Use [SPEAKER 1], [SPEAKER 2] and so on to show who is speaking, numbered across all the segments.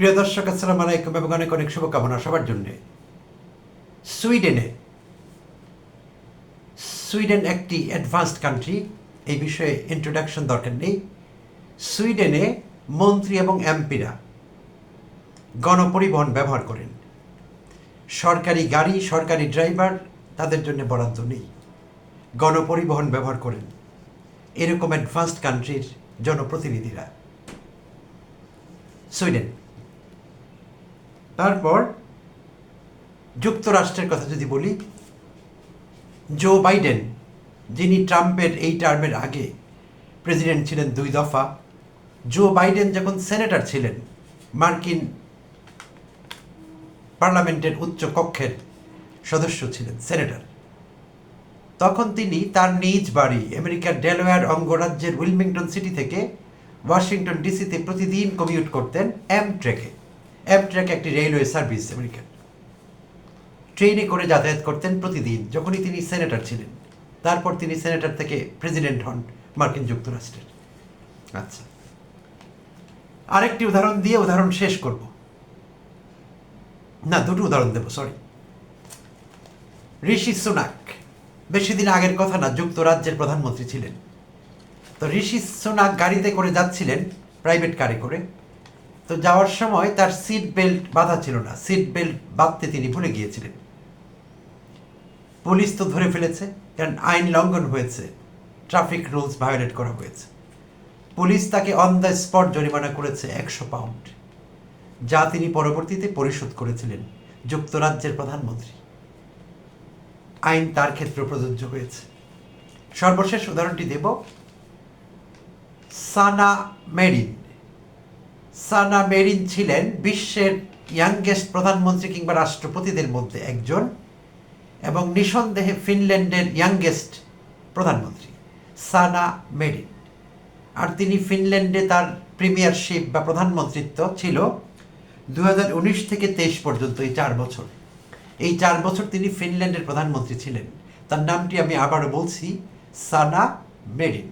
[SPEAKER 1] প্রিয় দর্শক, আসসালামু আলাইকুম এবং অনেক অনেক শুভকামনা সবার জন্যে। সুইডেনে, সুইডেন একটি অ্যাডভান্সড কান্ট্রি এই বিষয়ে ইন্ট্রোডাকশন দরকার নেই। সুইডেনে মন্ত্রী এবং এমপিরা গণপরিবহন ব্যবহার করেন। সরকারি গাড়ি, সরকারি ড্রাইভার তাদের জন্য বরাদ্দ নেই। গণপরিবহন ব্যবহার করেন। এরকম অ্যাডভান্সড কান্ট্রির জনপ্রতিনিধিরা। সুইডেন তারপর যুক্তরাষ্ট্রের কথা যদি বলি জো বাইডেন যিনি ট্রাম্পের এই টার্মের আগে প্রেসিডেন্ট ছিলেন দুই দফা জো বাইডেন যখন সেনেটর ছিলেন, মার্কিন পার্লামেন্টের উচ্চ কক্ষের সদস্য ছিলেন সেনেটর তখন তিনি তার নিজ বাড়ি আমেরিকার ডেলওয়্যার অঙ্গরাজ্যের উইলমিংটন সিটি থেকে ওয়াশিংটন ডিসিতে প্রতিদিন কমিউট করতেন এম এম একটি রেলওয়ে সার্ভিস আমেরিকান ট্রেনে করে যাতায়াত করতেন প্রতিদিন, যখনই তিনি সেনেটর ছিলেন। তারপর তিনি সেনেটর থেকে প্রেসিডেন্ট হন মার্কিন যুক্তরাষ্ট্রের। আচ্ছা। আরেকটি উদাহরণ দিয়ে উদাহরণ শেষ করব। না, দুটো উদাহরণ দেবো সরি ঋষি সুনাক, বেশি দিন আগের কথা না, যুক্তরাজ্যের প্রধানমন্ত্রী ছিলেন। তো ঋষি সোনাক গাড়িতে করে যাচ্ছিলেন প্রাইভেট কারে করে। তো যাওয়ার সময় তার সিট বেল্ট বাঁধা ছিল না। সিট বেল্ট বাঁধতে তিনি ভুলে গিয়েছিলেন। পুলিশ তো ধরে ফেলেছে, কারণ আইন লঙ্ঘন হয়েছে। ট্রাফিক রুলস ভায়োলেট করা হয়েছে। পুলিশ তাকে অন দ্য স্পট জরিমানা করেছে একশো পাউন্ড যা তিনি পরবর্তীতে পরিশোধ করেছিলেন যুক্তরাজ্যের প্রধানমন্ত্রী। আইন তার ক্ষেত্রে প্রযোজ্য হয়েছে। সর্বশেষ উদাহরণটি দেব। সানা মেরিন সানা মেরিন ছিলেন বিশ্বের ইয়াংগেস্ট প্রধানমন্ত্রী কিংবা রাষ্ট্রপতিদের মধ্যে একজন এবং নিঃসন্দেহে ফিনল্যান্ডের ইয়াংগেস্ট প্রধানমন্ত্রী, সানা মেরিন। আর তিনি ফিনল্যান্ডে তার প্রিমিয়ারশিপ বা প্রধানমন্ত্রিত্ব ছিল দু হাজার উনিশ থেকে তেইশ পর্যন্ত এই চার বছর। এই চার বছর তিনি ফিনল্যান্ডের প্রধানমন্ত্রী ছিলেন। তার নামটি আমি আবারও বলছি, সানা মেরিন।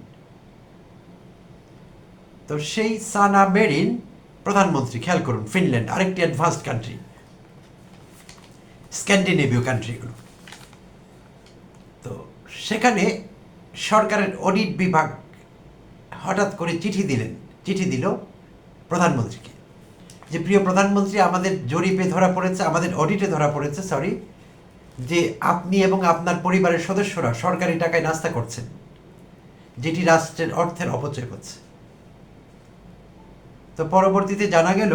[SPEAKER 1] তো সেই সানা মেরিন প্রধানমন্ত্রী খেয়াল করুন ফিনল্যান্ড আরেকটি অ্যাডভান্সড কান্ট্রি স্ক্যান্ডিনেভীয় কান্ট্রিগুলো তো সেখানে সরকারের অডিট বিভাগ হঠাৎ করে চিঠি দিলেন, চিঠি দিল প্রধানমন্ত্রীকে, যে প্রিয় প্রধানমন্ত্রী, আমাদের জরিপে ধরা পড়েছে, আমাদের অডিটে ধরা পড়েছে সরি যে আপনি এবং আপনার পরিবারের সদস্যরা সরকারি টাকায় নাস্তা করছেন, যেটি রাষ্ট্রের অর্থের অপচয় হচ্ছে তো পরবর্তীতে জানা গেল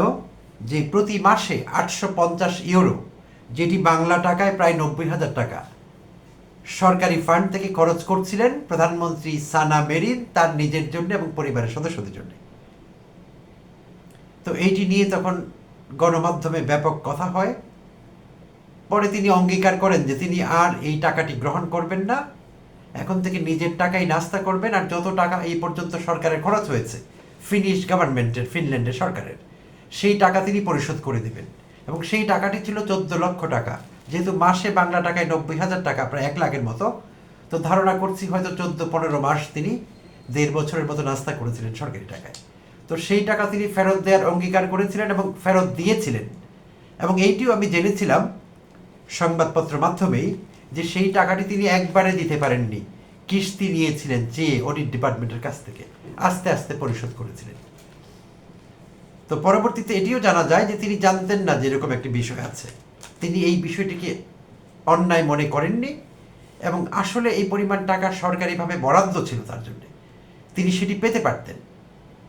[SPEAKER 1] যে প্রতি মাসে আটশো পঞ্চাশ ইউরো, যেটি বাংলা টাকায় প্রায় নব্বই হাজার টাকা। সরকারি ফান্ড থেকে খরচ করছিলেন প্রধানমন্ত্রী সানা মেরিন তার নিজের জন্য এবং পরিবারের সদস্যদের জন্য। তো এইটি নিয়ে তখন গণমাধ্যমে ব্যাপক কথা হয়। পরে তিনি অঙ্গীকার করেন যে তিনি আর এই টাকাটি গ্রহণ করবেন না। এখন থেকে নিজের টাকাই নাস্তা করবেন আর যত টাকা এই পর্যন্ত সরকারের খরচ হয়েছে ফিনিশ গভর্নমেন্টের ফিনল্যান্ডের সরকারের। সেই টাকা তিনি পরিশোধ করে দেবেন। এবং সেই টাকাটি ছিল চোদ্দ লক্ষ টাকা। যেহেতু মাসে বাংলা টাকায় নব্বই হাজার টাকা, প্রায় এক লাখের মতো, তো ধারণা করছি হয়তো চোদ্দ পনেরো মাস তিনি দেড় বছরের মতো নাস্তা করেছিলেন সরকারি টাকায়। তো সেই টাকা তিনি ফেরত দেওয়ার অঙ্গীকার করেছিলেন এবং ফেরত দিয়েছিলেন। এবং এইটিও আমি জেনেছিলাম সংবাদপত্র মাধ্যমেই যে সেই টাকাটি তিনি একবারে দিতে পারেননি। কিস্তি নিয়েছিলেন যে অডিট ডিপার্টমেন্টের কাছ থেকে, আস্তে আস্তে পরিশোধ করেছিলেন। তো পরবর্তীতে এটিও জানা যায় যে তিনি জানতেন না যে এরকম একটি বিষয় আছে। তিনি এই বিষয়টিকে অন্যায় মনে করেননি এবং আসলে এই পরিমাণ টাকা সরকারিভাবে বরাদ্দ ছিল তার জন্য। তিনি সেটি পেতে পারতেন।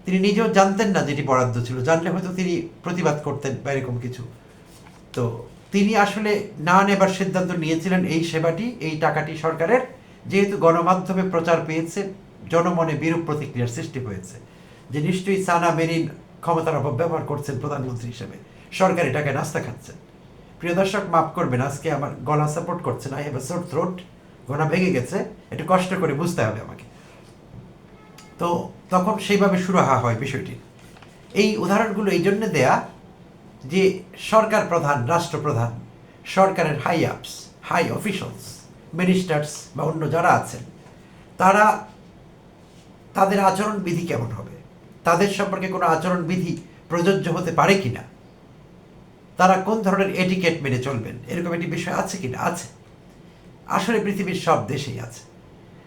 [SPEAKER 1] তিনি নিজেও জানতেন না যেটি বরাদ্দ ছিল। জানলে হয়তো তিনি প্রতিবাদ করতেন বা এরকম কিছু। তো তিনি আসলে না নেবার সিদ্ধান্ত নিয়েছিলেন এই সেবাটি, এই টাকাটি সরকারের। যেহেতু গণমাধ্যমে প্রচার পেয়েছে, জনমনে বিরূপ প্রতিক্রিয়ার সৃষ্টি হয়েছে, যে নিশ্চয়ই সানা মেরিন ক্ষমতার অপব্যবহার করছেন প্রধানমন্ত্রী হিসেবে। সরকারি টাকায় নাস্তা খাচ্ছেন। প্রিয় দর্শক, মাফ করবেন, আজকে আমার গলা সাপোর্ট করছে না এবার থ্রোট গলা ভেঙে গেছে, একটু কষ্ট করে বুঝতে হবে আমাকে। তো তখন সেইভাবে সুরাহা হয় বিষয়টি। এই উদাহরণগুলো এই জন্য দেয়া যে সরকার প্রধান, রাষ্ট্রপ্রধান, সরকারের high ups high officials ministers বা অন্য যারা আছেন, তারা তাদের আচরণবিধি কেমন হবে? তাদের সম্পর্কে কোনো আচরণবিধি প্রযোজ্য হতে পারে কি না তারা কোন ধরনের এটিকেট মেনে চলবেন? এরকম একটি বিষয় আছে কি না আছে। আসলে পৃথিবীর সব দেশেই আছে।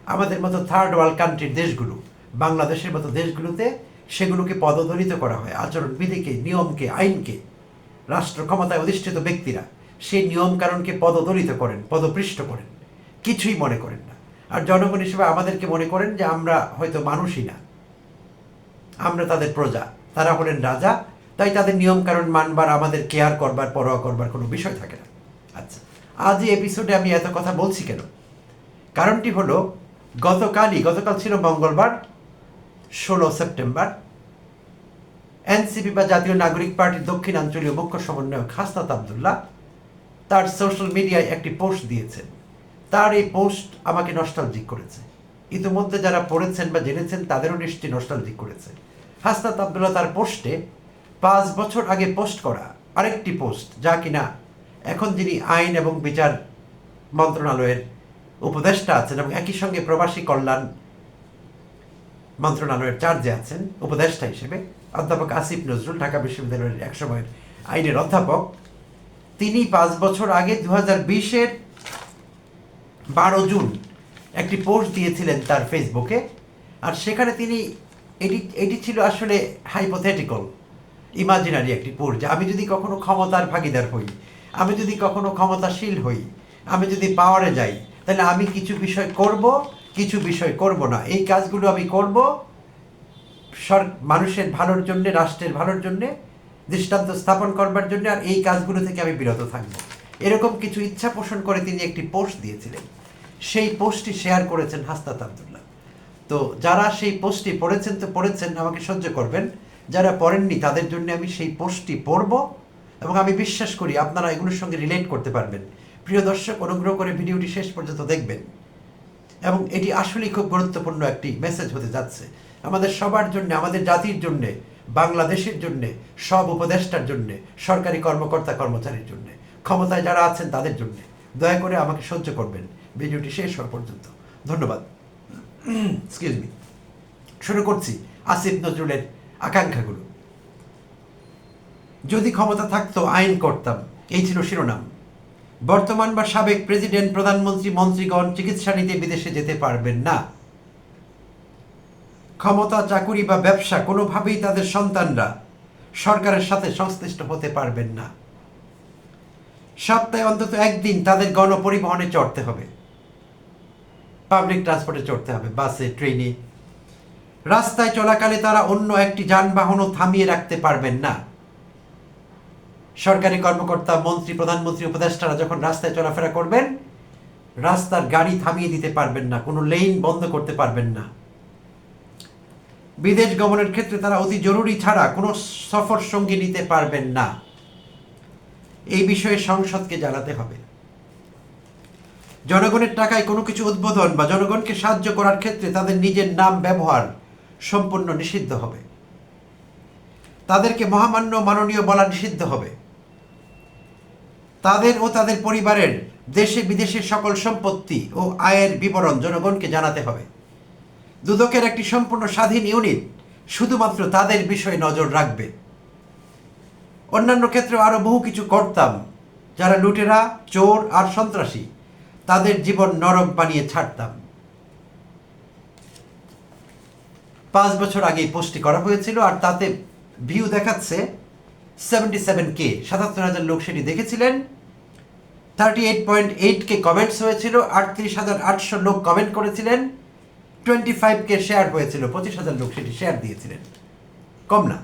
[SPEAKER 1] আমাদের মতো থার্ড ওয়ার্ল্ড কান্ট্রির দেশগুলো, বাংলাদেশের মতো দেশগুলোতে সেগুলোকে পদদলিত করা হয়। আচরণবিধিকে, নিয়মকে, আইনকে। রাষ্ট্র ক্ষমতায় অধিষ্ঠিত ব্যক্তিরা সেই নিয়ম কারণকে পদদলিত করেন পদপৃষ্ট করেন। কিছুই মনে করেন না। আর জনগণ হিসেবে আমাদেরকে মনে করেন যে আমরা হয়তো মানুষই না। আমরা তাদের প্রজা, তারা হলেন রাজা, তাই তাদের নিয়ম কারণ মানবার, আমাদের কেয়ার করবার, পরোয়া করবার কোনো বিষয় থাকে না। আচ্ছা আজ এই এপিসোডে আমি এত কথা বলছি কেন? কারণটি হলো, গতকালই, গতকাল ছিল মঙ্গলবার, ষোলো সেপ্টেম্বর, এনসিপি বা জাতীয় নাগরিক পার্টির দক্ষিণাঞ্চলীয় মুখ্য সমন্বয়ক হাসনাত আবদুল্লাহ তার সোশ্যাল মিডিয়ায় একটি পোস্ট দিয়েছেন। তার এই পোস্ট আমাকে নস্টালজিক করেছে। ইতিমধ্যে যারা পড়েছেন বা জেনেছেন তাদেরও নিশ্চয়ই নস্টালজিক করেছে। হাসনাত আবদুল্লাহ তার পোস্টে পাঁচ বছর আগে পোস্ট করা আরেকটি পোস্ট যা কিনা এখন যিনি আইন এবং বিচার মন্ত্রণালয়ের উপদেষ্টা আছেন এবং একই সঙ্গে প্রবাসী কল্যাণ মন্ত্রণালয়ের চার্জে আছেন, উপদেষ্টা হিসেবে, অধ্যাপক আসিফ নজরুল ঢাকা বিশ্ববিদ্যালয়ের একসময়ের আইনের অধ্যাপক। তিনি পাঁচ বছর আগে দু হাজার বিশের বারো জুন একটি পোস্ট দিয়েছিলেন তার ফেসবুকে, আর সেখানে তিনি এটি এটি ছিল আসলে হাইপোথেটিক্যাল ইমাজিনারি একটি পোস্ট যে আমি যদি কখনো ক্ষমতার ভাগিদার হই, আমি যদি কখনো ক্ষমতাশীল হই, আমি যদি পাওয়ারে যাই, তাহলে আমি কিছু বিষয় করব, কিছু বিষয় করব না। এই কাজগুলো আমি করব সর, মানুষের ভালোর জন্যে, রাষ্ট্রের ভালোর জন্যে, দৃষ্টান্ত স্থাপন করবার জন্য, আর এই কাজগুলো থেকে আমি বিরত থাকব। এরকম কিছু ইচ্ছা পোষণ করে তিনি একটি পোস্ট দিয়েছিলেন। সেই পোস্টটি শেয়ার করেছেন হাস্তাত আবদুল্লাহ। তো যারা সেই পোস্টটি পড়েছেন, তো পড়েছেন, আমাকে সহ্য করবেন। যারা পড়েননি, তাদের জন্য আমি সেই পোস্টটি পড়ব এবং আমি বিশ্বাস করি আপনারা এগুলোর সঙ্গে রিলেট করতে পারবেন। প্রিয় দর্শক, অনুগ্রহ করে ভিডিওটি শেষ পর্যন্ত দেখবেন। এবং এটি আসলেই খুব গুরুত্বপূর্ণ একটি মেসেজ হতে যাচ্ছে। আমাদের সবার জন্য, আমাদের জাতির জন্য, বাংলাদেশের জন্য, সব উপদেষ্টার জন্য, সরকারি কর্মকর্তা কর্মচারীর জন্য। ক্ষমতায় যারা আছেন তাদের জন্য। দয়া করে আমাকে সহ্য করবেন। ভিডিওটি শেষ হওয়া পর্যন্ত। ধন্যবাদ। মি শুরু করছি আসিফ নজরুলের আকাঙ্ক্ষাগুলো। যদি ক্ষমতা থাকতো আইন করতাম। এই ছিল শিরোনাম। বর্তমান বা সাবেক প্রেসিডেন্ট, প্রধানমন্ত্রী, মন্ত্রীগণ চিকিৎসা নিতে বিদেশে যেতে পারবেন না। ক্ষমতা, চাকুরি বা ব্যবসা কোনোভাবেই তাদের সন্তানরা সরকারের সাথে সংশ্লিষ্ট হতে পারবেন না। সপ্তাহে অন্তত একদিন তাদের গণপরিবহনে চড়তে হবে। পাবলিক ট্রান্সপোর্টে চড়তে হবে বাসে ট্রেনে রাস্তায় চলাকালে তারা অন্য একটি যানবাহনও থামিয়ে রাখতে পারবেন না। সরকারি কর্মকর্তা, মন্ত্রী, প্রধানমন্ত্রী, উপদেষ্টারা যখন রাস্তায় চলাফেরা করবেন, রাস্তার গাড়ি থামিয়ে দিতে পারবেন না, কোনো লেন বন্ধ করতে পারবেন না। বিদেশ গমনের ক্ষেত্রে তারা অতি জরুরি ছাড়া কোনো সফর সঙ্গী নিতে পারবেন না। এই বিষয়ে সংসদকে জানাতে হবে। জনগণের টাকায় কোনো কিছু উদ্বোধন বা জনগণকে সাহায্য করার ক্ষেত্রে তাদের নিজের নাম ব্যবহার সম্পূর্ণ নিষিদ্ধ হবে। তাদেরকে মহামান্য মাননীয় বলা নিষিদ্ধ হবে। তাদের ও তাদের পরিবারের দেশে বিদেশের সকল সম্পত্তি ও আয়ের বিবরণ জনগণকে জানাতে হবে। দুদকের একটি সম্পূর্ণ স্বাধীন ইউনিট শুধুমাত্র তাদের বিষয়ে নজর রাখবে। অন্যান্য ক্ষেত্রে আরও বহু কিছু করতাম, যারা লুটেরা, চোর আর সন্ত্রাসী, তাদের জীবন নরক বানিয়ে ছাড়তাম। পাঁচ বছর আগে পোস্টটি করা হয়েছিল আর তাতে ভিউ দেখাচ্ছে সেভেন্টি সেভেন কে সাতাত্তর হাজার লোক সেটি দেখেছিলেন। Thirty eight point eight K comments হয়েছিল, আটত্রিশ হাজার আটশো লোক কমেন্ট করেছিলেন। টোয়েন্টি ফাইভ কে শেয়ার হয়েছিল, পঁচিশ হাজার লোক সেটি শেয়ার দিয়েছিলেন। কম না।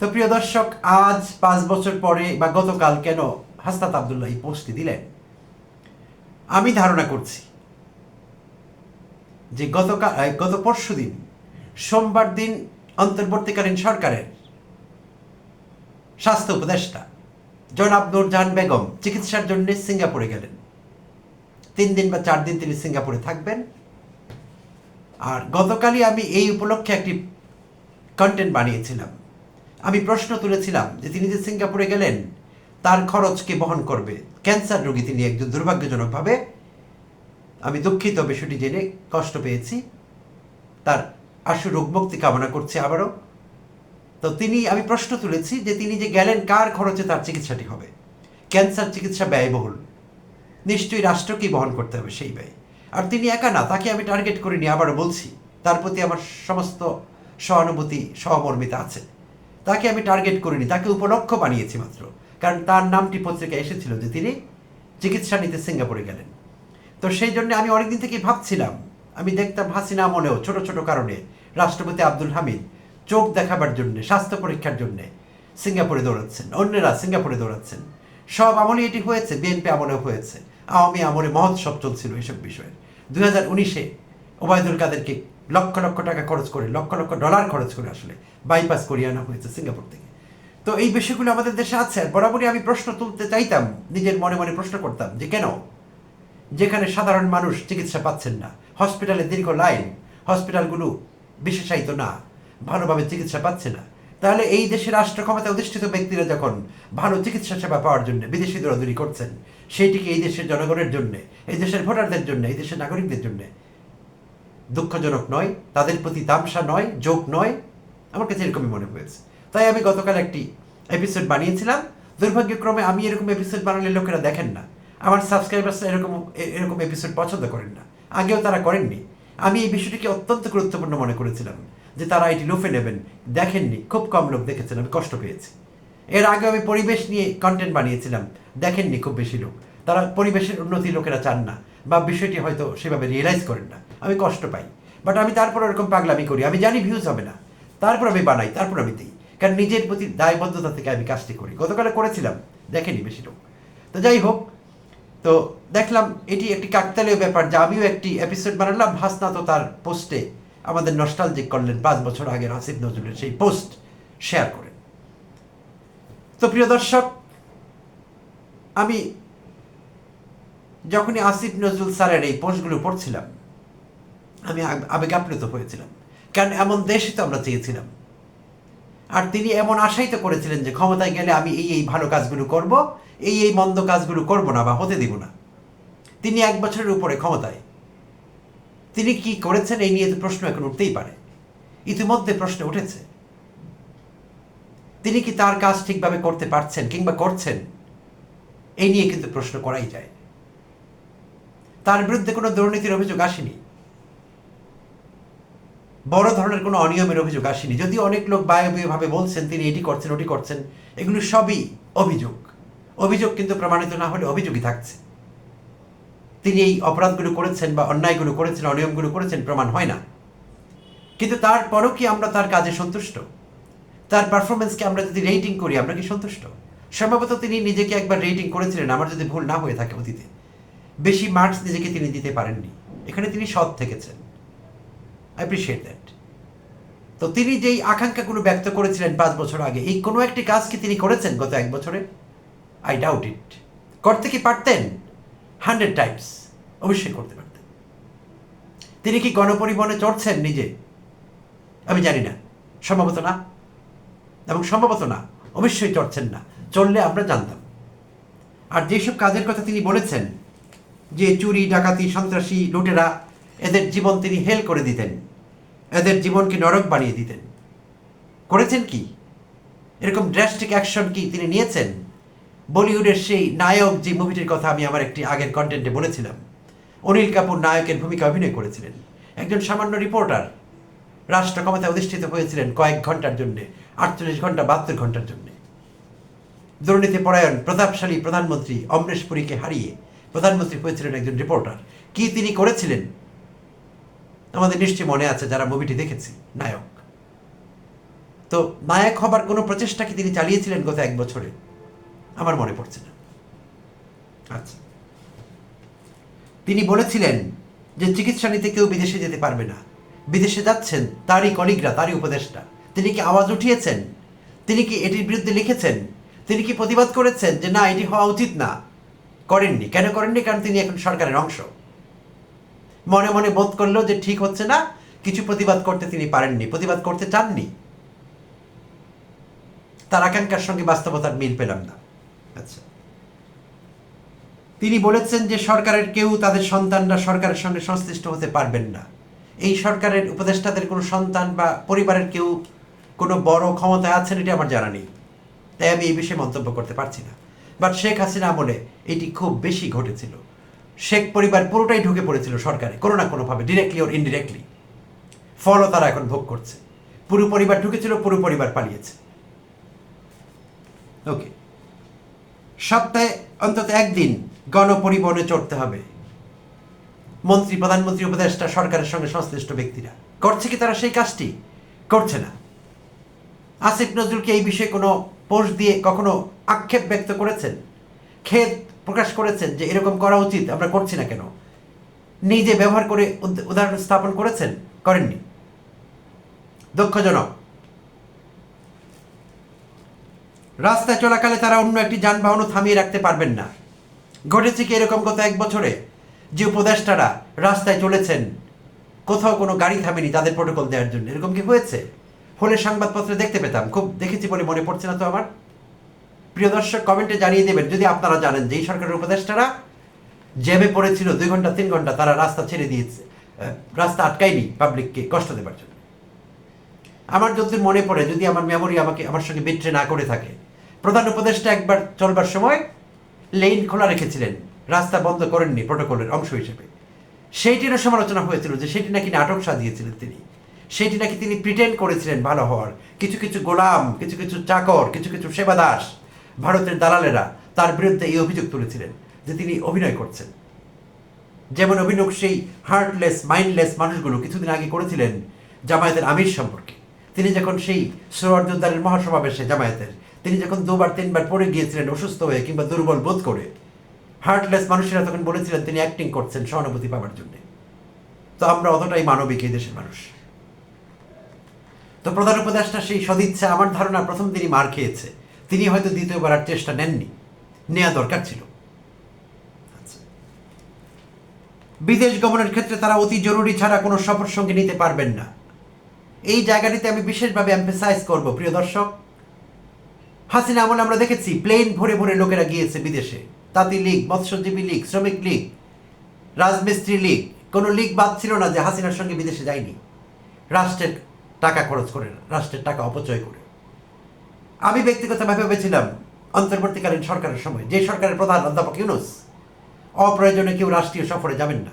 [SPEAKER 1] তো প্রিয় দর্শক, আজ পাঁচ বছর পরে বা গতকাল কেন হাস্তাত আবদুল্লাহ পোস্টটি দিলেন? আমি ধারণা করছি যে গতকাল গত পরশু দিন, সোমবার দিন অন্তর্বর্তীকালীন সরকারের স্বাস্থ্য উপদেষ্টা জনাব নূরজাহান বেগম চিকিৎসার জন্য সিঙ্গাপুরে গেলেন। তিন দিন বা চার দিন তিনি সিঙ্গাপুরে থাকবেন। আর গতকালই আমি এই উপলক্ষে একটি কন্টেন্ট বানিয়েছিলাম। আমি প্রশ্ন তুলেছিলাম যে তিনি যে সিঙ্গাপুরে গেলেন, তার খরচ কে বহন করবে? ক্যান্সার রোগী তিনি একজন দুর্ভাগ্যজনকভাবে, আমি দুঃখিত বিষয়টি জেনে কষ্ট পেয়েছি। তার আশু রোগ মুক্তি কামনা করছি আবারও। তো তিনি, আমি প্রশ্ন তুলেছি যে তিনি যে গেলেন, কার খরচে তার চিকিৎসাটি হবে? ক্যান্সার চিকিৎসা ব্যয়বহুল। নিশ্চয়ই রাষ্ট্রকেই বহন করতে হবে সেই ব্যয়। আর তিনি একা না, তাকে আমি টার্গেট করিনি, আবারও বলছি। তার প্রতি আমার সমস্ত সহানুভূতি, সহমর্মিতা আছে। তাকে আমি টার্গেট করিনি, তাকে উপলক্ষ বানিয়েছি মাত্র। কারণ তার নামটি পত্রিকায় এসেছিল যে তিনি চিকিৎসা নিতে সিঙ্গাপুরে গেলেন। তো সেই জন্য আমি অনেকদিন থেকে ভাবছিলাম, আমি দেখতাম হাসিনা আমলেও ছোট ছোট কারণে রাষ্ট্রপতি আব্দুল হামিদ চোখ দেখাবার জন্য, স্বাস্থ্য পরীক্ষার জন্য সিঙ্গাপুরে দৌড়াচ্ছেন, অন্যরা সিঙ্গাপুরে দৌড়াচ্ছেন। সব আমলে এটি হয়েছে বিএনপি আমলেও হয়েছে, আওয়ামী আমলে মহোৎসব চলছিল এইসব বিষয়ে। দুই হাজার উনিশে ওবায়দুল কাদেরকে লক্ষ লক্ষ টাকা খরচ করে, লক্ষ লক্ষ ডলার খরচ করে আসলে বাইপাস করিয়ে আনা হয়েছে সিঙ্গাপুর থেকে। তো এই বিষয়গুলো আমাদের দেশে আছে, আর বরাবরই আমি প্রশ্ন তুলতে চাইতাম, নিজের মনে মনে প্রশ্ন করতাম যে কেন? যেখানে সাধারণ মানুষ চিকিৎসা পাচ্ছেন না হসপিটালে দীর্ঘ লাইন হসপিটালগুলো বিশেষায়িত না, ভালোভাবে চিকিৎসা পাচ্ছে না, তাহলে এই দেশের রাষ্ট্র ক্ষমতায় অধিষ্ঠিত ব্যক্তিরা যখন ভালো চিকিৎসা সেবা পাওয়ার জন্য বিদেশি দৌড়াদৌড়ি করছেন, সেইটিকে এই দেশের জনগণের জন্য, এই দেশের ভোটারদের জন্য, এই দেশের নাগরিকদের জন্য দুঃখজনক নয়, তাদের প্রতি তামসা নয় যোগ নয়, আমার কাছে এরকমই মনে হয়েছে। তাই আমি গতকাল একটি এপিসোড বানিয়েছিলাম। দুর্ভাগ্যক্রমে আমি এরকম এপিসোড বানালে লোকেরা দেখেন না। আমার সাবস্ক্রাইবার্সরা এরকম এরকম এপিসোড পছন্দ করেন না। আগেও তারা করেননি। আমি এই বিষয়টিকে অত্যন্ত গুরুত্বপূর্ণ মনে করেছিলাম, যে তারা এটি লুফে নেবেন, দেখেননি, খুব কম লোক দেখেছেন, আমি কষ্ট পেয়েছি। এর আগে আমি পরিবেশ নিয়ে কন্টেন্ট বানিয়েছিলাম, দেখেননি খুব বেশি লোক। তারা পরিবেশের উন্নতি লোকেরা চান না, বা বিষয়টি হয়তো সেভাবে রিয়েলাইজ করেন না। আমি কষ্ট পাই। বাট আমি তারপর ওরকম পাগলামি করি। আমি জানি ভিউজ হবে না। তারপর আমি বানাই, তারপর আমি দিই। কারণ নিজের প্রতি দায়বদ্ধতা থেকে আমি কাজটি করি। গতকালে করেছিলাম, দেখেনি বেশি লোক। তো যাই হোক, তো দেখলাম এটি একটি কাকতালীয় ব্যাপার যে আমিও একটি এপিসোড বানালাম। হাসনা তো তার পোস্টে আমাদের নস্টালজিক করলেন পাঁচ বছর আগের আসিফ নজরুলের সেই পোস্ট শেয়ার করেন। তো প্রিয় দর্শক, আমি যখনই আসিফ নজরুল স্যারের এই পোস্টগুলো পড়ছিলাম আমি আবেগ আপ্লুত হয়েছিলাম। কারণ এমন দেশই তো আমরা চেয়েছিলাম। আর তিনি এমন আশাই তো করেছিলেন যে ক্ষমতায় গেলে আমি এই এই ভালো কাজগুলো করব, এই এই মন্দ কাজগুলো করব না বা হতে দিব না। তিনি এক বছরের উপরে ক্ষমতায়। তিনি কি করেছেন এই নিয়ে তো প্রশ্ন এখন উঠতেই পারে। ইতিমধ্যে প্রশ্ন উঠেছে। তিনি কি তার কাজ ঠিকভাবে করতে পারছেন কিংবা করছেন, এই নিয়ে কিন্তু প্রশ্ন করাই যায়। তার বিরুদ্ধে কোনো দুর্নীতির অভিযোগ আসেনি। বড় ধরনের কোনো অনিয়মের অভিযোগ আসেনি। যদি অনেক লোক বায়বীয়ভাবে বলছেন, তিনি এটি করছেন, ওটি করছেন, এগুলো সবই অভিযোগ। অভিযোগ কিন্তু প্রমাণিত না হলে অভিযোগই থাকছে। তিনি এই অপরাধগুলো করেছেন বা অন্যায়গুলো করেছেন, অনিয়মগুলো করেছেন, প্রমাণ হয় না। কিন্তু তারপরও কি আমরা তার কাজে সন্তুষ্ট? তার পারফরমেন্সকে আমরা যদি রেটিং করি, আমরা কি সন্তুষ্ট? সম্ভবত তিনি নিজেকে একবার রেটিং করেছিলেন, আমার যদি ভুল না হয়ে থাকে অতীতে। বেশি মার্কস নিজেকে তিনি দিতে পারেননি। এখানে তিনি সৎ থেকেছেন। অ্যাপ্রিসিয়েট দ্যাট তো তিনি যেই আকাঙ্ক্ষাগুলো ব্যক্ত করেছিলেন পাঁচ বছর আগে, এই কোনো একটি কাজ কি তিনি করেছেন গত এক বছরে? আই ডাউট ইট করতে কি পারতেন? হান্ড্রেড টাইমস অবশ্যই করতে পারতেন। তিনি কি গণপরিবহনে চড়ছেন নিজে? আমি জানি না। সম্ভবত না। এবং সম্ভবত না। অবশ্যই চড়ছেন না। চললে আমরা জানতাম। আর যেসব কাজের কথা তিনি বলেছেন, যে চুরি, ডাকাতি, সন্ত্রাসী, লুটেরা, এদের জীবন তিনি হেল করে দিতেন। এদের জীবনকে নরক বানিয়ে দিতেন। করেছেন কি? এরকম ড্রাস্টিক অ্যাকশন কি তিনি নিয়েছেন? বলিউডের সেই নায়ক যে মুভিটির কথা আমি আমার একটি আগের কন্টেন্টে বলেছিলাম। অনিল কাপুর নায়কের ভূমিকা অভিনয় করেছিলেন। একজন সামান্য রিপোর্টার রাষ্ট্র ক্ষমতায় অধিষ্ঠিত হয়েছিলেন কয়েক ঘণ্টার জন্যে, আটচল্লিশ ঘণ্টা, বাহাত্তর ঘণ্টার জন্যে। দুর্নীতি পরায়ণ, প্রতাপশালী প্রধানমন্ত্রী অমরেশ পুরীকে হারিয়ে প্রধানমন্ত্রী হয়েছিলেন একজন রিপোর্টার কি তিনি করেছিলেন? আমাদের নিশ্চয়ই মনে আছে যারা মুভিটি দেখেছি, নায়ক। তো নায়ক হবার কোনো প্রচেষ্টা কি তিনি চালিয়েছিলেন গত এক বছরে? আমার মনে পড়ছে না। আচ্ছা। তিনি বলেছিলেন যে চিকিৎসা নিতে কেউ বিদেশে যেতে পারবে না। বিদেশে যাচ্ছেন তারই কলিগরা, তারই উপদেষ্টা। তিনি কি আওয়াজ উঠিয়েছেন? তিনি কি এটির বিরুদ্ধে লিখেছেন? তিনি কি প্রতিবাদ করেছেন যে না, এটি হওয়া উচিত না? করেননি। কেন করেননি? কারণ তিনি এখন সরকারের অংশ। মনে মনে বোধ করল যে ঠিক হচ্ছে না, কিছু প্রতিবাদ করতে তিনি পারেননি, প্রতিবাদ করতে চাননি। তার আকাঙ্ক্ষার সঙ্গে বাস্তবতার মিল পেলাম না। আচ্ছা। তিনি বলেছেন যে সরকারের কেউ তাদের সন্তানরা সরকারের সঙ্গে সংশ্লিষ্ট হতে পারবেন না। এই সরকারের উপদেষ্টাদের কোনো সন্তান বা পরিবারের কেউ কোনো বড় ক্ষমতায় আছেন এটা আমার জানা নেই। তাই আমি এই বিষয়ে মন্তব্য করতে পারছি না। বাট শেখ হাসিনা আমলে এটি খুব বেশি ঘটেছিল। শেখ পরিবার পুরোটাই ঢুকে পড়েছিল সরকারে, কোনো না কোনোভাবে ডিরেক্টলি ওর ইনডিরেক্টলি ফলও তারা এখন ভোগ করছে। পুরো পরিবার ঢুকেছিল, পুরো পরিবার পালিয়েছে। ওকে সপ্তাহে অন্তত একদিন গণপরিবহনে চড়তে হবে। মন্ত্রী, প্রধানমন্ত্রী, উপদেষ্টা, সরকারের সঙ্গে সংশ্লিষ্ট ব্যক্তিরা। করছে কি তারা সেই কাজটি? করছে না। আসিফ নজরুলকে এই বিষয়ে কোনো পোস্ট দিয়ে কখনো আক্ষেপ ব্যক্ত করেছেন? খেদ প্রকাশ করেছেন যে এরকম করা উচিত, আমরা করছি না কেন? নিজে ব্যবহার করে উদাহরণ স্থাপন করেছেন? করেননি। দুঃখজনক। রাস্তায় চলাকালে তারা অন্য একটি যানবাহনও থামিয়ে রাখতে পারবেন না। ঘটেছে কি এরকম গত এক বছরে? যে উপদেষ্টারা রাস্তায় চলেছেন, কোথাও কোনো গাড়ি থামেনি তাদের প্রোটোকল দেওয়ার জন্য। এরকম কি হয়েছে? হলে সংবাদপত্রে দেখতে পেতাম। খুব দেখেছি বলে মনে পড়ছে না তো আমার? প্রিয় দর্শক কমেন্টে জানিয়ে দেবেন, যদি আপনারা জানেন যে এই সরকারের উপদেষ্টারা জ্যামে পড়েছিল, দুই ঘণ্টা, তিন ঘণ্টা তারা রাস্তা ছেড়ে দিয়েছে রাস্তা আটকায়নি পাবলিককে কষ্ট দেবার জন্য। আমার যদি মনে পড়ে, যদি আমার মেমোরি আমাকে, আমার সঙ্গে বিট্রে না করে থাকে, প্রধান উপদেষ্টা একবার চলবার সময় লেন খোলা রেখেছিলেন, রাস্তা বন্ধ করেননি প্রোটোকলের অংশ হিসেবে। সেইটিরও সমালোচনা হয়েছিল যে সেটি নাকি নাটক সাজিয়েছিলেন তিনি। সেটি নাকি তিনি প্রিটেন্ড করেছিলেন ভালো হওয়ার। কিছু কিছু গোলাম, কিছু কিছু চাকর, কিছু কিছু সেবাদাস ভারতের দালালেরা তার বিরুদ্ধে এই অভিযোগ তুলেছিলেন যে তিনি অভিনয় করছেন। যেমন অভিনব সেই হার্টলেস মাইন্ডলেস মানুষগুলো কিছুদিন আগে করেছিলেন জামায়াতের আমির সম্পর্কে। তিনি যখন সেই সোয়ার্দারের মহাসমাবেশে জামায়াতের, তিনি যখন দুবার, তিনবার পড়ে গিয়েছিলেন অসুস্থ হয়ে কিংবা দুর্বল বোধ করে হার্টলেস মানুষেরা তখন বলেছিলেন তিনি অ্যাক্টিং করছেন সহানুভূতি পাওয়ার জন্য। তো আমরা অতটাই মানবিক এই দেশের মানুষ। তো প্রধান উপদেষ্টা সেই সদিচ্ছা, আমার ধারণা প্রথম দিনই মার খেয়েছে। তিনি হয়তো দ্বিতীয়বার চেষ্টা নেননি। নেওয়া দরকার ছিল। আচ্ছা। বিদেশ গমনের ক্ষেত্রে তারা অতি জরুরি ছাড়া কোনো সফর সঙ্গে নিতে পারবেন না। এই জায়গাটিতে আমি বিশেষভাবে এমফেসাইজ করব, প্রিয় দর্শক। হাসিনা আমলে আমরা দেখেছি প্লেন ভরে ভরে লোকেরা গিয়েছে বিদেশে। তাঁতি লীগ, মৎস্যজীবী লীগ, শ্রমিক লীগ, রাজমিস্ত্রি লীগ, কোনো লীগ বাদ ছিল না যে হাসিনার সঙ্গে বিদেশে যায়নি। রাষ্ট্রের টাকা খরচ করে, রাষ্ট্রের টাকা অপচয় করে। আমি ব্যক্তিগতভাবে ভেবেছিলাম অন্তর্বর্তীকালীন সরকারের সময়, যে সরকারের প্রধান অধ্যাপক ইউনুস অপ্রয়োজনে কেউ রাষ্ট্রীয় সফরে যাবেন না।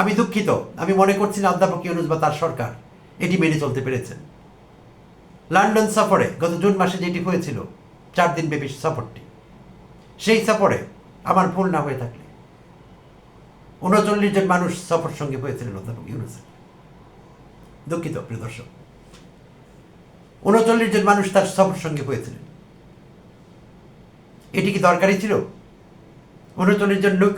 [SPEAKER 1] আমি দুঃখিত, আমি মনে করছি না অধ্যাপক ইউনুস বা তার সরকার এটি মেনে চলতে পেরেছেন। লন্ডন সফরে গত জুন মাসে যেটি হয়েছিল, চার দিন ব্যাপী সফরটি, সেই সফরে আমার ভুল না হয়ে থাকলে উনচল্লিশ জন মানুষ সফর সঙ্গে হয়েছিলেন অধ্যাপক ইউনুসের। দুঃখিত, প্রিয় দর্শক। উনচল্লিশ জন মানুষ তার সফর সঙ্গে হয়েছিলেন। এটি কি দরকারি ছিল? উনচল্লিশ জন লোক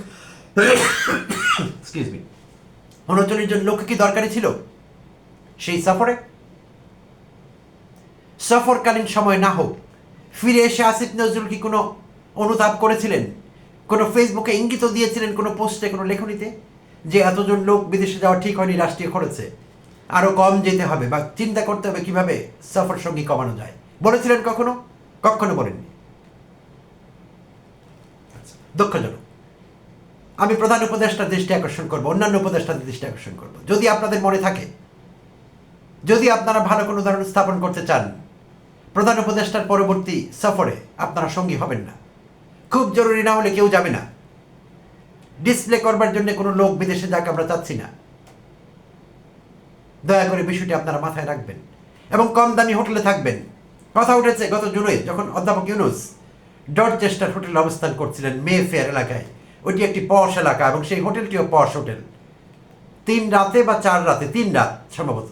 [SPEAKER 1] উনচল্লিশ জন লোক কি দরকারি ছিল সেই সফরে? সফরকালীন সময় না হোক, ফিরে এসে আসিফ নজরুল কি কোনো অনুতাপ করেছিলেন? কোনো ফেসবুকে ইঙ্গিত দিয়েছিলেন কোনো পোস্টে, কোনো লেখনীতে? যে এতজন লোক বিদেশে যাওয়া ঠিক হয়নি, রাষ্ট্রীয় খরচে। আরও কম যেতে হবে বা চিন্তা করতে হবে কীভাবে সফর সঙ্গী কমানো যায়। বলেছিলেন কখনো? কখনো বলেননি। দুঃখজনক। আমি প্রধান উপদেষ্টার দৃষ্টি আকর্ষণ করব, অন্যান্য উপদেষ্টার দৃষ্টি আকর্ষণ করব। যদি আপনাদের মনে থাকে, যদি আপনারা ভালো কোনো উদাহরণ স্থাপন করতে চান, প্রধান উপদেষ্টার পরবর্তী সফরে আপনারা সঙ্গী হবেন না। খুব জরুরি না হলে কেউ যাবে না। ডিসপ্লে করবার জন্য কোনো লোক বিদেশে যাক আমরা চাচ্ছি না। দয়া করে বিষয়টি আপনারা মাথায় রাখবেন এবং কম দামি হোটেলে থাকবেন। কথা উঠেছে গত জুনে যখন অধ্যাপক ইউনুস ডরচেস্টার হোটেলে অবস্থান করছিলেন মে ফেয়ার এলাকায়। ওইটি একটি পশ এলাকা এবং সেই হোটেলটিও পশ হোটেল। তিন রাতে বা চার রাতে, তিন রাত সম্ভবত।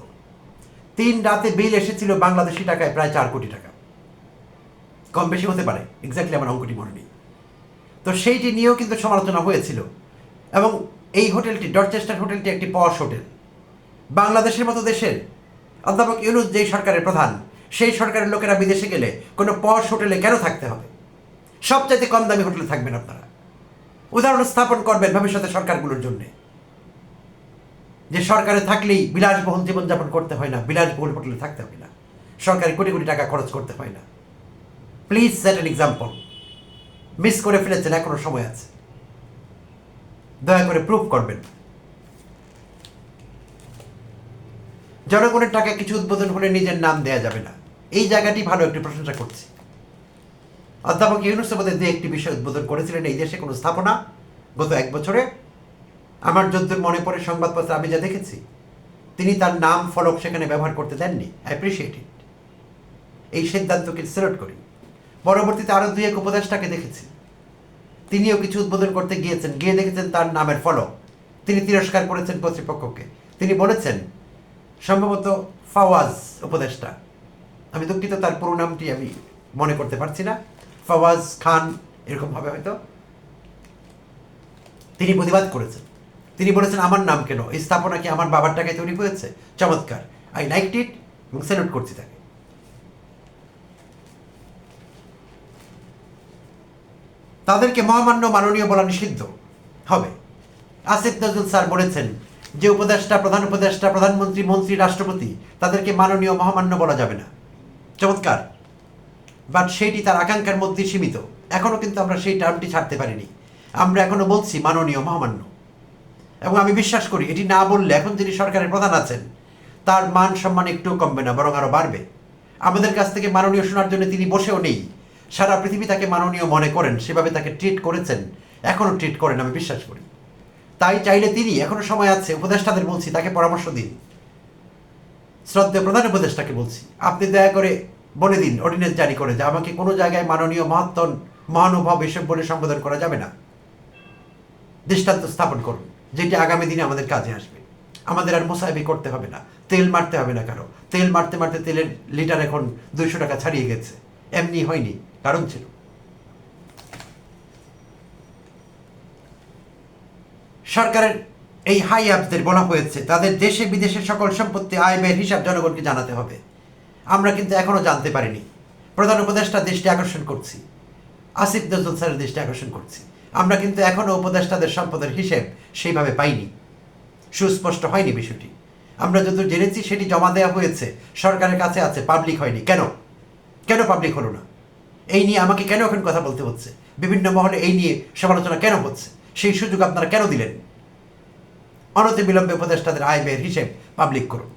[SPEAKER 1] তিন রাতে বিল এসেছিল বাংলাদেশি টাকায় প্রায় চার কোটি টাকা। কম বেশি হতে পারে এক্স্যাক্টলি আমার অঙ্কটি মনে নেই। তো সেইটি নিয়েও কিন্তু সমালোচনা হয়েছিল। এবং এই হোটেলটি ডরচেস্টার হোটেলটি একটি পশ হোটেল। বাংলাদেশের মতো দেশের অধ্যাপক ইউনুস যেই সরকারের প্রধান, সেই সরকারের লোকেরা বিদেশে গেলে কোনো পশ হোটেলে কেন থাকতে হবে? সবচাইতে কম দামি হোটেলে থাকবেন আপনারা। উদাহরণ স্থাপন করবেন ভবিষ্যতে সরকারগুলোর জন্যে। যে সরকারে থাকলেই বিলাসবহুল জীবনযাপন করতে হয় না, বিলাসবহুল হোটেলে থাকতে হয় না। সরকারি কোটি কোটি টাকা খরচ করতে হয় না। Please set an example miss করে ফেলেছেন, এখনও সময় আছে। দয়া করে প্রুভ করবেন। জনগণের টাকা কিছু উদ্বোধন হলে নিজের নাম দেয়া যাবে না। এই জায়গাটি ভালো একটি প্রশংসা করছি। অধ্যাপক ইউনুস আমাদের দিয়ে একটি বিষয় উদ্বোধন করেছিলেন, এই দেশে কোনো স্থাপনা গত এক বছরে, আমার যদ্দূর মনে পড়ে সংবাদপত্রে আমি যা দেখেছি, তিনি তার নাম, ফলক সেখানে ব্যবহার করতে দেননি। অ্যাপ্রিসিয়েট ইট এই সিদ্ধান্তকে সেলট করি। পরবর্তীতে আরও দুই এক উপদেষ্টাকে দেখেছি। তিনিও কিছু উদ্বোধন করতে গিয়েছেন। গিয়ে দেখেছেন তার নামের ফলক। তিনি তিরস্কার করেছেন কর্তৃপক্ষকে। তিনি বলেছেন সম্ভবত ফাওয়াজ উপদেষ্টা। আমি দুঃখিত, তার পুরো নামটি আমি মনে করতে পারছি না। ফাওয়াজ খান, এরকম হবে হয়তো। তিনি প্রতিবাদ করেছেন। তিনি বলেছেন, আমার নাম কেন? এই স্থাপনা কি আমার বাবার টাকায় তৈরি হয়েছে চমৎকার। আই লাইক ইট এবং স্যালুট করছি তাকে। তাদেরকে মহামান্য মাননীয় বলা নিষিদ্ধ। হবে। আসিফ নজরুল স্যার বলেছেন যে উপদেষ্টা, প্রধান উপদেষ্টা, প্রধানমন্ত্রী, মন্ত্রী, রাষ্ট্রপতি, তাদেরকে মাননীয় মহামান্য বলা যাবে না। চমৎকার। বাট সেইটি তার আকাঙ্ক্ষার মধ্যে সীমিত। এখনও কিন্তু আমরা সেই টার্মটি ছাড়তে পারিনি। আমরা এখনও বলছি মাননীয় মহামান্য। এবং আমি বিশ্বাস করি, এটি না বললে এখন যিনি সরকারের প্রধান আছেন, তার মান সম্মান একটু কমবে না, বরং আরও বাড়বে। আমাদের কাছ থেকে মাননীয় শোনার জন্য তিনি বসেও নেই। সারা পৃথিবী তাকে মাননীয় মনে করেন, সেভাবে তাকে ট্রিট করেছেন এখনও ট্রিট করেন, আমি বিশ্বাস করি। তাই চাইলে তিনি, এখনও সময় আছে, উপদেষ্টাদের বলছি, তাকে পরামর্শ দিন। শ্রদ্ধেয় প্রধান উপদেষ্টাকে বলছি, আপনি দয়া করে বলে দিন অর্ডিনেন্স জারি করে, যে আমাকে কোনো জায়গায় মাননীয় মহাত্মন, মহানুভব এসব বলে সম্বোধন করা যাবে না। দৃষ্টান্ত স্থাপন করুন, যেটি আগামী দিনে আমাদের কাজে আসবে। আমাদের আর মোসাহেবি করতে হবে না, তেল মারতে হবে না কারও। তেল মারতে মারতে তেলের লিটার এখন দুইশো টাকা ছাড়িয়ে গেছে। এমনি হয়নি, কারণ ছিল। সরকারের এই হাই অ্যাপসদের বলা হয়েছে, তাদের দেশে বিদেশে সকল সম্পত্তি আয় ব্যয়ের হিসাব জনগণকে জানাতে হবে। আমরা কিন্তু এখনও জানতে পারিনি। প্রধান উপদেষ্টা দৃষ্টি আকর্ষণ করছি। আসিফ নজরুল স্যারের দৃষ্টি আকর্ষণ করছি। আমরা কিন্তু এখনও উপদেষ্টাদের সম্পদের হিসেব সেইভাবে পাইনি। সুস্পষ্ট হয়নি বিষয়টি। আমরা যত জেনেছি সেটি জমা দেওয়া হয়েছে। সরকারের কাছে আছে পাবলিক হয়নি। কেন? কেন পাবলিক হলো না? এই নিয়ে আমাকে কেন এখন কথা বলতে হচ্ছে? বিভিন্ন মহলে এই নিয়ে সমালোচনা কেন হচ্ছে? সেই সুযোগ আপনারা কেন দিলেন? অনতি বিলম্বে উপদেষ্টাদের আয় ব্যয়ের হিসেব পাবলিক করুন।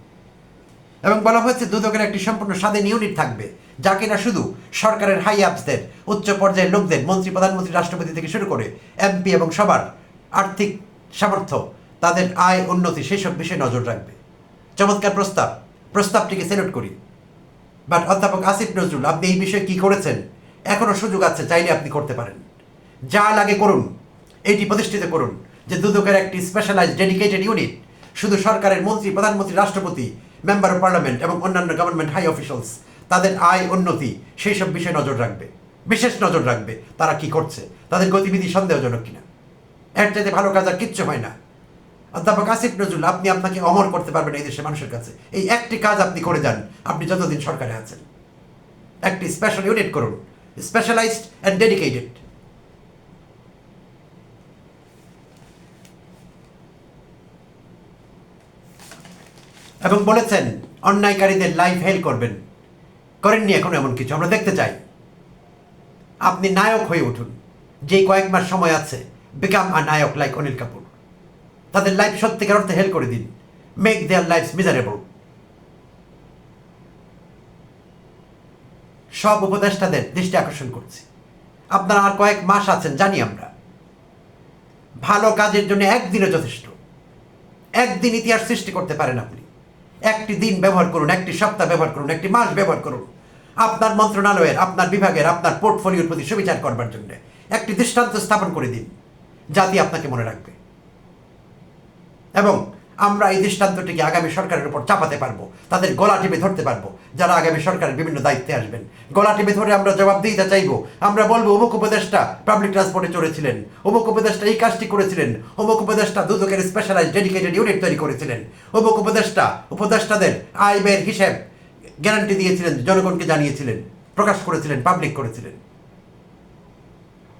[SPEAKER 1] এবং বলা হয়েছে, দুদকের একটি সম্পূর্ণ স্বাধীন ইউনিট থাকবে, যা কিনা শুধু সরকারের হাই আপসদের উচ্চ পর্যায়ের লোকদের, মন্ত্রী, প্রধানমন্ত্রী, রাষ্ট্রপতি থেকে শুরু করে এমপি এবং সবার আর্থিক সামর্থ্য, তাদের আয় উন্নতি সেসব বিষয়ে নজর রাখবে। চমৎকার প্রস্তাব, প্রস্তাবটিকে সেলুট করি। বাট অধ্যাপক আসিফ নজরুল, আপনি এই বিষয়ে কি করেছেন? এখনও সুযোগ আছে, চাইলে আপনি করতে পারেন। যা লাগে করুন। এটি প্রতিষ্ঠিত করুন, যে দুদকের একটি স্পেশালাইজ ডেডিকেটেড ইউনিট শুধু সরকারের মন্ত্রী, প্রধানমন্ত্রী, রাষ্ট্রপতি মেম্বার অফ পার্লামেন্ট এবং অন্যান্য গভর্নমেন্ট হাই অফিসিয়ালস তাদের আয়, উন্নতি সেই সব বিষয়ে নজর রাখবে। বিশেষ নজর রাখবে তারা কি করছে, তাদের গতিবিধি সন্দেহজনক কিনা। এর চাইতে ভালো কাজ আর কিচ্ছু হয় না। অধ্যাপক আসিফ নজরুল, আপনি আপনাকে অমর করতে পারবেন এই দেশের মানুষের কাছে। এই একটি কাজ আপনি করে যান, আপনি যতদিন সরকারে আছেন। একটি স্পেশাল ইউনিট করুন স্পেশালাইজড অ্যান্ড ডেডিকেটেড এবং বলেছেন, অন্যায়কারীদের লাইফ হেল করবেন। করেননি এখন এমন কিছু, আমরা দেখতে চাই। আপনি নায়ক হয়ে উঠুন। যে কয়েক মাস সময় আছে বিকাম আ নায়ক লাইক অনিল কাপুর। তাদের লাইফ সত্যিকার অর্থে হেল করে দিন। মেক দেয়ার লাইফ মিজারেবল সব উপদেষ্টাদের দৃষ্টি আকর্ষণ করছি। আপনারা আর কয়েক মাস আছেন, জানি আমরা। ভালো কাজের জন্য একদিনে যথেষ্ট। একদিন ইতিহাস সৃষ্টি করতে পারেন আপনি। একটি দিন ব্যবহার করুন, একটি সপ্তাহ ব্যবহার করুন, একটি মাস ব্যবহার করুন। আপনার মন্ত্রণালয়ের, আপনার বিভাগের, আপনার পোর্টফোলিওর প্রতি সুবিচার করবার জন্য একটি দৃষ্টান্ত স্থাপন করে দিন জাতি আপনাকে মনে রাখবে। এবং আমরা এই দৃষ্টান্তটিকে আগামী সরকারের উপর চাপাতে পারব, তাদের গলা টিপে ধরতে পারব, যারা আগামী সরকারের বিভিন্ন দায়িত্বে আসবেন। গলা টিপে ধরে আমরা জবাব দিতে চাইব, আমরা বলব, অমুক উপদেষ্টা পাবলিক ট্রান্সপোর্টে চড়েছিলেন, অমুক উপদেষ্টা এই কাজটি করেছিলেন, অমুক উপদেষ্টা দুদকের স্পেশালাইজ ডেডিকেটেড ইউনিট তৈরি করেছিলেন, অমুক উপদেষ্টা, উপদেষ্টাদের আয় ব্যয়ের হিসেব গ্যারান্টি দিয়েছিলেন, জনগণকে জানিয়েছিলেন, প্রকাশ করেছিলেন পাবলিক করেছিলেন।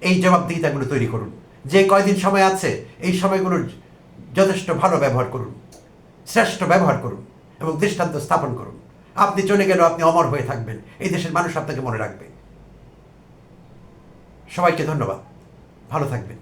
[SPEAKER 1] এই জবাবদিহিতাগুলো তৈরি করুন। যে কয়দিন সময় আছে, এই সময়গুলোর যথেষ্ট ভালো ব্যবহার করুন, শ্রেষ্ঠ ব্যবহার করুন এবং দৃষ্টান্ত স্থাপন করুন। আপনি চলে গেলেও আপনি অমর হয়ে থাকবেন, এই দেশের মানুষ আপনাকে মনে রাখবে। সবাইকে ধন্যবাদ, ভালো থাকবেন।